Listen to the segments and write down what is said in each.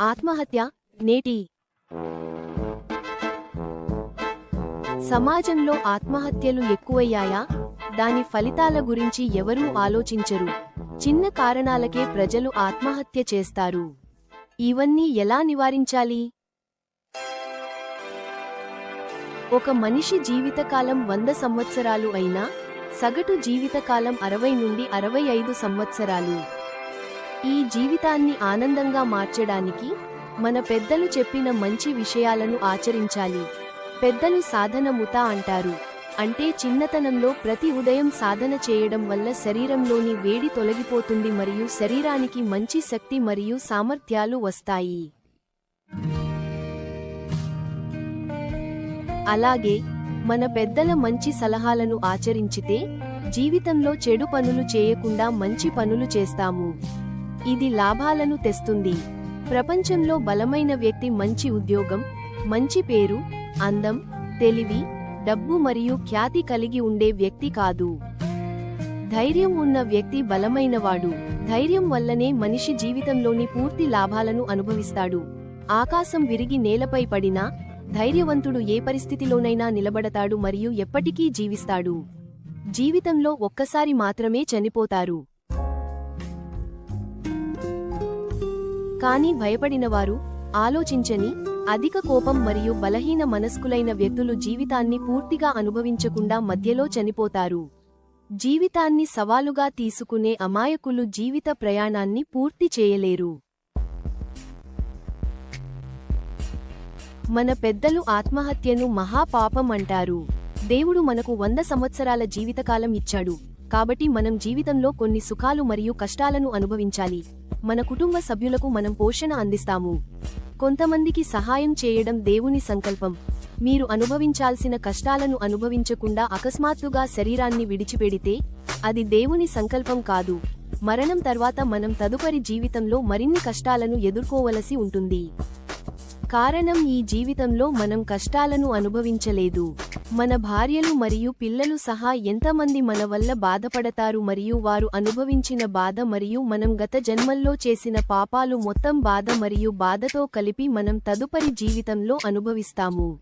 ఆత్మహత్య నేటి సమాజంలో ఆత్మహత్యలు ఎక్కువయ్యాయా? దాని ఫలితాల గురించి ఎవరూ ఆలోచించరు. చిన్న కారణాలకే ప్రజలు ఆత్మహత్య చేస్తారు. ఇవన్నీ ఎలా నివారించాలి? ఒక మనిషి జీవితకాలం వంద సంవత్సరాలు అయినా సగటు జీవితకాలం అరవై నుండి అరవై ఐదు సంవత్సరాలు. ఈ జీవితాన్ని ఆనందంగా మార్చడానికి మన పెద్దలు చెప్పిన మంచి విషయాలను ఆచరించాలి. పెద్దలు సాధన ముత అంటారు. అంటే చిన్నతనంలో ప్రతి ఉదయం సాధన చేయడం వల్ల శరీరంలోని వేడి తొలగిపోతుంది మరియు శరీరానికి మంచి శక్తి మరియు సామర్థ్యాలు వస్తాయి. అలాగే మన పెద్దల మంచి సలహాలను ఆచరించితే జీవితంలో చెడు పనులు చేయకుండా మంచి పనులు చేస్తాము. ఇది లాభాలను తెస్తుంది. ప్రపంచంలో బలమైన వ్యక్తి మంచి ఉద్యోగం మంచి పేరు అందం తెలివి డబ్బు మరియు ఖ్యాతి కలిగి ఉండే వ్యక్తి కాదు. ధైర్యం ఉన్న వ్యక్తి బలమైనవాడు. ధైర్యం వల్లనే మనిషి జీవితంలోని పూర్తి లాభాలను అనుభవిస్తాడు. ఆకాశం విరిగి నేలపై పడినా ధైర్యవంతుడు ఏ పరిస్థితిలోనైనా నిలబడతాడు మరియు ఎప్పటికీ జీవిస్తాడు. జీవితంలో ఒక్కసారి మాత్రమే చనిపోతారు. కానీ భయపడినవారు ఆలోచించని అధిక కోపం మరియు బలహీన మనస్కులైన వ్యక్తులు జీవితాన్ని పూర్తిగా అనుభవించకుండా మధ్యలో చనిపోతారు. జీవితాన్ని సవాలుగా తీసుకునే అమాయకులు జీవిత ప్రయాణాన్ని పూర్తి చేయలేరు. మన పెద్దలు ఆత్మహత్యను మహాపాపం అంటారు. దేవుడు మనకు వంద సంవత్సరాల జీవితకాలం ఇచ్చాడు. కాబట్టి మనం జీవితంలో కొన్ని సుఖాలు మరియు కష్టాలను అనుభవించాలి. మన కుటుంబ సభ్యులకు మనం పోషణ అందిస్తాము. కొంతమందికి సహాయం చేయడం దేవుని సంకల్పం. మీరు అనుభవించాల్సిన కష్టాలను అనుభవించకుండా అకస్మాత్తుగా శరీరాన్ని విడిచిపెడితే అది దేవుని సంకల్పం కాదు. మరణం తర్వాత మనం తదుపరి జీవితంలో మరిన్ని కష్టాలను ఎదుర్కోవలసి ఉంటుంది. కారణం ఈ జీవితంలో మనం కష్టాలను అనుభవించలేదు. మన భార్యలు మరియు పిల్లలు సహా ఎంతమంది మన వల్ల బాధపడతారు మరియు వారు అనుభవించిన బాధ మరియు మనం గత జన్మల్లో చేసిన పాపాలు మొత్తం బాధ మరియు బాధతో కలిపి మనం తదుపరి జీవితంలో అనుభవిస్తాము.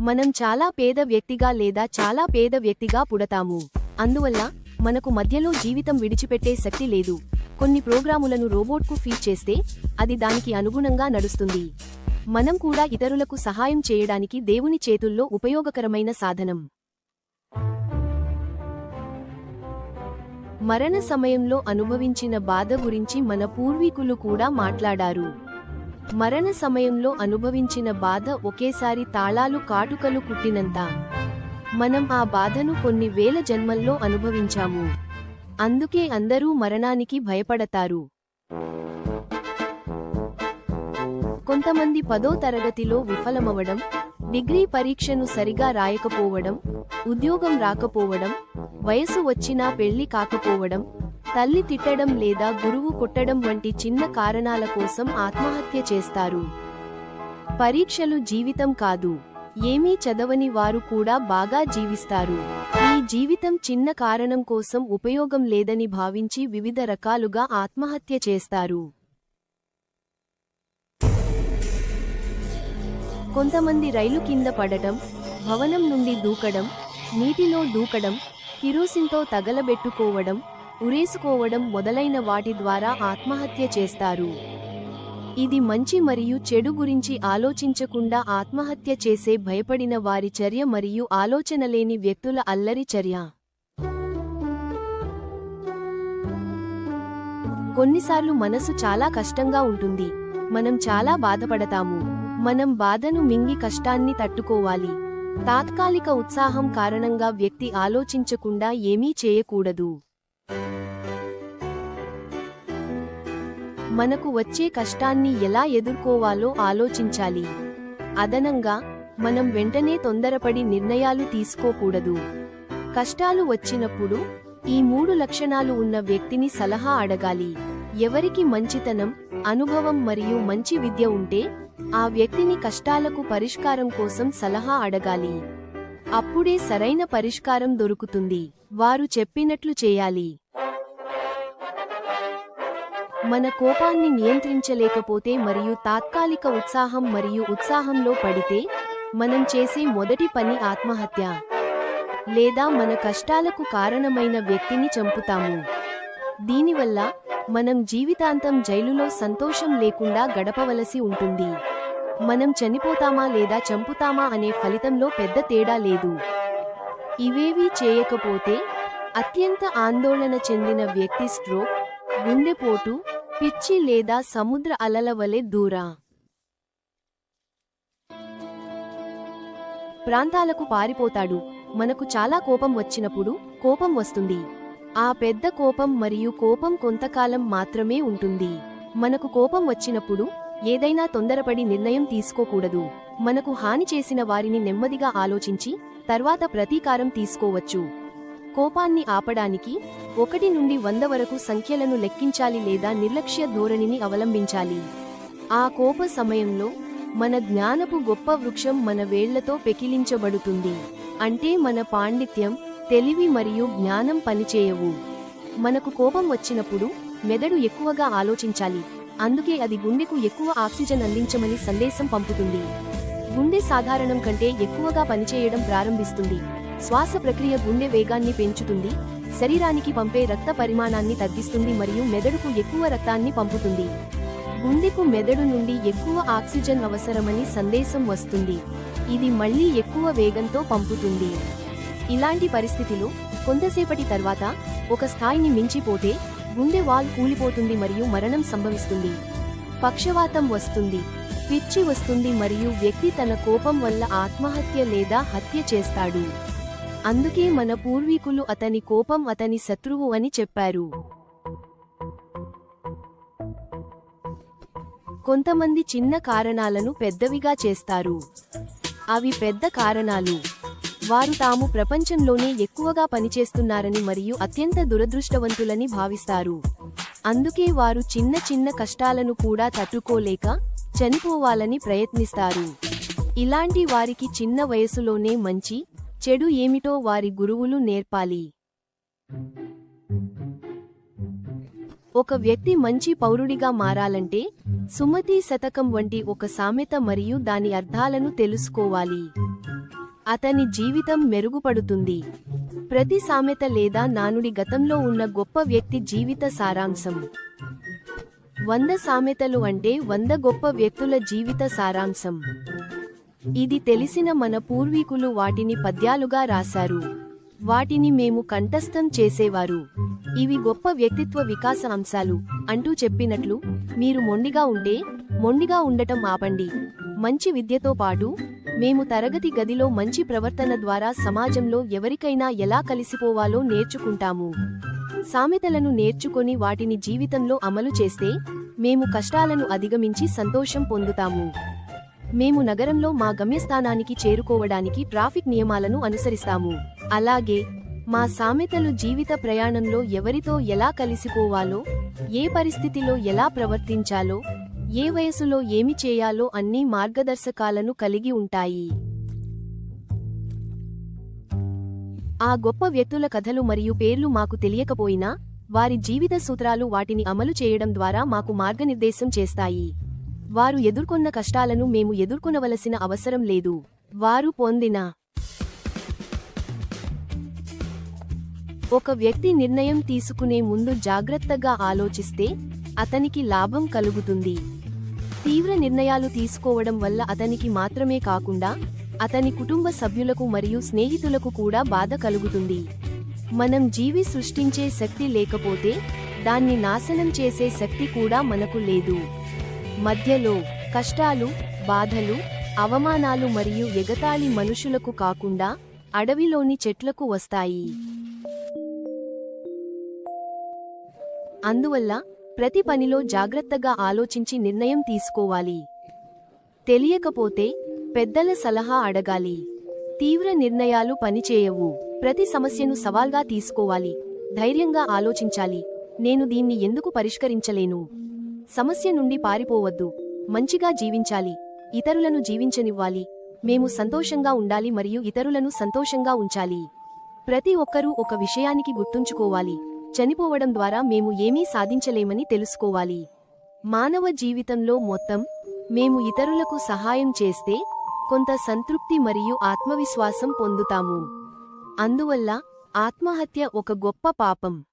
మనం చాలా పేద వ్యక్తిగా లేదా చాలా పేద వ్యక్తిగా పుడతాము. అందువల్ల మనకు మధ్యలో జీవితం విడిచిపెట్టే శక్తి లేదు. కొన్ని ప్రోగ్రాములను రోబోట్కు ఫీడ్ చేస్తే అది దానికి అనుగుణంగా నడుస్తుంది. మనం కూడా ఇతరులకు సహాయం చేయడానికి దేవుని చేతుల్లో ఉపయోగకరమైన సాధనం. మరణ సమయంలో అనుభవించిన బాధ గురించి మన పూర్వీకులు కూడా మాట్లాడారు. మరణ సమయంలో అనుభవించిన బాధ ఒకేసారి తాళాలు కాటుకలు కుట్టినంత మనం ఆ బాధను కొన్ని వేల జన్మల్లో అనుభవించాము. అందుకే అందరూ మరణానికి భయపడతారు. కొంతమంది పదో తరగతిలో విఫలమవడం డిగ్రీ పరీక్షను సరిగా రాయకపోవడం ఉద్యోగం రాకపోవడం వయసు వచ్చినా పెళ్ళి కాకపోవడం తల్లి తిట్టడం లేదా గురువు కొట్టడం వంటి చిన్న కారణాల కోసం ఆత్మహత్య చేస్తారు. పరీక్షలు జీవితం కాదు. ఏమీ చదవని వారు కూడా బాగా జీవిస్తారు. ఈ జీవితం చిన్న కారణం కోసం ఉపయోగం లేదని భావించి వివిధ రకాలుగా ఆత్మహత్య చేస్తారు. కొంతమంది రైలు కింద పడటం భవనం నుండి దూకడం నీటిలో దూకడం కిరోసిన్తో తగలబెట్టుకోవడం ఉరేసుకోవడం మొదలైన వాటి ద్వారా ఆత్మహత్య చేస్తారు. ఇది మంచి మరియు చెడు గురించి ఆలోచించకుండా ఆత్మహత్య చేసే భయపడిన వారి చర్య మరియు ఆలోచనలేని వ్యక్తుల అల్లరి చర్య. కొన్నిసార్లు మనసు చాలా కష్టంగా ఉంటుంది. మనం చాలా బాధపడతాము. మనం బాధను మింగి కష్టాన్ని తట్టుకోవాలి. తాత్కాలిక ఉత్సాహం కారణంగా వ్యక్తి ఆలోచించకుండా ఏమీ చేయకూడదు. మనకు వచ్చే కష్టాన్ని ఎలా ఎదుర్కోవాలో ఆలోచించాలి. అదనంగా మనం వెంటనే తొందరపడి నిర్ణయాలు తీసుకోకూడదు. కష్టాలు వచ్చినప్పుడు ఈ మూడు లక్షణాలు ఉన్న వ్యక్తిని సలహా అడగాలి. ఎవరికి మంచితనం అనుభవం మరియు మంచి విద్య ఉంటే ఆ వ్యక్తిని కష్టాలకు పరిష్కారం కోసం సలహా అడగాలి. అప్పుడే సరైన పరిష్కారం దొరుకుతుంది. వారు చెప్పినట్లు చేయాలి. మన కోపాన్ని నియంత్రించలేకపోతే మరియు తాత్కాలిక ఉత్సాహం మరియు ఉత్సాహంలో పడితే మనం చేసే మొదటి పని ఆత్మహత్య. లేదా మన కష్టాలకు కారణమైన వ్యక్తిని చంపుతాము. దీనివల్ల మనం జీవితాంతం జైలులో సంతోషం లేకుండా గడపవలసి ఉంటుంది. మనం చనిపోతామా లేదా చంపుతామా అనే ఫలితంలో పెద్ద తేడా లేదు. ఇవేవీ చేయకపోతే అత్యంత ఆందోళన చెందిన వ్యక్తి స్ట్రోక్ గుండెపోటు పిచ్చి లేదా సముద్ర అలల వలె దూరా. ప్రాంతాలకు పారిపోతాడు. మనకు చాలా కోపం వచ్చినప్పుడు కోపం వస్తుంది. ఆ పెద్ద కోపం మరియు కోపం కొంతకాలం మాత్రమే ఉంటుంది. మనకు కోపం వచ్చినప్పుడు ఏదైనా తొందరపడి నిర్ణయం తీసుకోకూడదు. మనకు హాని చేసిన వారిని నెమ్మదిగా ఆలోచించి తర్వాత ప్రతీకారం తీసుకోవచ్చు. కోపాన్ని ఆపడానికి ఒకటి నుండి వంద వరకు సంఖ్యలను లెక్కించాలి లేదా నిర్లక్ష్య ధోరణిని అవలంబించాలి. ఆ కోప సమయంలో మన జ్ఞానపు గొప్ప వృక్షం మన వేళ్ళతో పెకిలించబడుతుంది. అంటే మన పాండిత్యం తెలివి మరియు జ్ఞానం పనిచేయవు. మనకు కోపం వచ్చినప్పుడు మెదడు ఎక్కువగా ఆలోచించాలి. అందుకే అది గుండెకు ఎక్కువ ఆక్సిజన్ అందించమని సందేశం పంపుతుంది. గుండె సాధారణం కంటే ఎక్కువగా పనిచేయడం ప్రారంభిస్తుంది. శ్వాస ప్రక్రియ గుండె వేగాన్ని పెంచుతుంది. శరీరానికి పంపే రక్త పరిమాణాన్ని తగ్గిస్తుంది మరియు మెదడుకు ఎక్కువ రక్తాన్ని పంపుతుంది. గుండెకు మెదడు నుండి ఎక్కువ ఆక్సిజన్ అవసరమని సందేశం వస్తుంది. ఇది మళ్ళీ ఎక్కువ వేగంతో పంపుతుంది. ఇలాంటి పరిస్థితిలో కొంతసేపటి తర్వాత ఒక స్థాయిని మించిపోతే గుండె వాల్ కూలిపోతుంది మరియు మరణం సంభవిస్తుంది. పక్షవాతం వస్తుంది పిచ్చి వస్తుంది మరియు వ్యక్తి తన కోపం వల్ల ఆత్మహత్య లేదా హత్య చేస్తాడు. అందుకే మన పూర్వీకులు అతని కోపం అతని శత్రువు అని చెప్పారు. కొంతమంది చిన్న కారణాలను పెద్దవిగా చేస్తారు. అవి పెద్ద కారణాలు. వారు తాము ప్రపంచంలోనే ఎక్కువగా పనిచేస్తున్నారని మరియు అత్యంత దురదృష్టవంతులని భావిస్తారు. అందుకే వారు చిన్న చిన్న కష్టాలను కూడా తట్టుకోలేక చనిపోవాలని ప్రయత్నిస్తారు. ఇలాంటి వారికి చిన్న వయసులోనే మంచి చెడు ఏమిటో వారి గురువులు నేర్పాలి. ఒక వ్యక్తి మంచి పౌరుడిగా మారాలంటే సుమతి శతకం వంటి ఒక సామెత మరియు దాని అర్థాలను తెలుసుకోవాలి. అతని జీవితం మెరుగుపడుతుంది. ప్రతి సామెత లేదా నానుడి గతంలో ఉన్న గొప్ప వ్యక్తి జీవిత సారాంశం. వంద సామెతలు అంటే వంద గొప్ప వ్యక్తుల జీవిత సారాంశం. ఇది తెలిసిన మన పూర్వీకులు వాటిని పద్యాలుగా రాశారు. వాటిని మేము కంఠస్థం చేసేవారు. ఇవి గొప్ప వ్యక్తిత్వ వికాస అంశాలు అంటూ చెప్పినట్లు మీరు మొండిగా ఉంటే మొండిగా ఉండటం ఆపండి. మంచి విద్యతో పాటు మేము తరగతి గదిలో మంచి ప్రవర్తన ద్వారా సమాజంలో ఎవరికైనా ఎలా కలిసిపోవాలో నేర్చుకుంటాము. సామెతలను నేర్చుకొని వాటిని జీవితంలో అమలు చేస్తే మేము కష్టాలను అధిగమించి సంతోషం పొందుతాము. మేము నగరంలో మా గమ్యస్థానానికి చేరుకోవడానికి ట్రాఫిక్ నియమాలను అనుసరిస్తాము. అలాగే మా సామెతలు జీవిత ప్రయాణంలో ఎవరితో ఎలా కలిసిపోవాలో ఏ పరిస్థితిలో ఎలా ప్రవర్తించాలో ఏ వయసులో ఏమి చేయాలో అన్ని మార్గదర్శకాలను కలిగి ఉంటాయి. ఆ గొప్ప వ్యక్తుల కథలు మరియు పేర్లు మాకు తెలియకపోయినా వారి జీవిత సూత్రాలు వాటిని అమలు చేయడం ద్వారా మాకు మార్గనిర్దేశం చేస్తాయి. వారు ఎదుర్కొన్న కష్టాలను మేము ఎదుర్కొనవలసిన అవసరం లేదు. వారు పొందిన ఒక వ్యక్తి నిర్ణయం తీసుకునే ముందు జాగ్రత్తగా ఆలోచిస్తే అతనికి లాభం కలుగుతుంది. తీవ్ర నిర్ణయాలు తీసుకోవడం వల్ల అతనికి మాత్రమే కాకుండా అతని కుటుంబ సభ్యులకు మరియు స్నేహితులకు కూడా బాధ కలుగుతుంది. మనం జీవి సృష్టించే శక్తి లేకపోతే దాన్ని నాశనం చేసే శక్తి కూడా మనకు లేదు. మధ్యలో కష్టాలు బాధలు అవమానాలు మరియు ఎగతాళి మనుషులకు కాకుండా అడవిలోని చెట్లకు వస్తాయి. అందువల్ల ప్రతి పనిలో జాగ్రత్తగా ఆలోచించి నిర్ణయం తీసుకోవాలి. తెలియకపోతే పెద్దల సలహా అడగాలి. తీవ్ర నిర్ణయాలు పనిచేయవు. ప్రతి సమస్యను సవాల్గా తీసుకోవాలి. ధైర్యంగా ఆలోచించాలి. నేను దీన్ని ఎందుకు పరిష్కరించలేను? సమస్య నుండి పారిపోవద్దు. మంచిగా జీవించాలి. ఇతరులను జీవించనివ్వాలి. మేము సంతోషంగా ఉండాలి మరియు ఇతరులను సంతోషంగా ఉంచాలి. ప్రతి ఒక్కరూ ఒక విషయానికి గుర్తుంచుకోవాలి. చనిపోవడం ద్వారా మేము ఏమీ సాధించలేమని తెలుసుకోవాలి. మానవ జీవితంలో మొత్తం మేము ఇతరులకు సహాయం చేస్తే కొంత సంతృప్తి మరియు ఆత్మవిశ్వాసం పొందుతాము. అందువల్ల ఆత్మహత్య ఒక గొప్ప పాపం.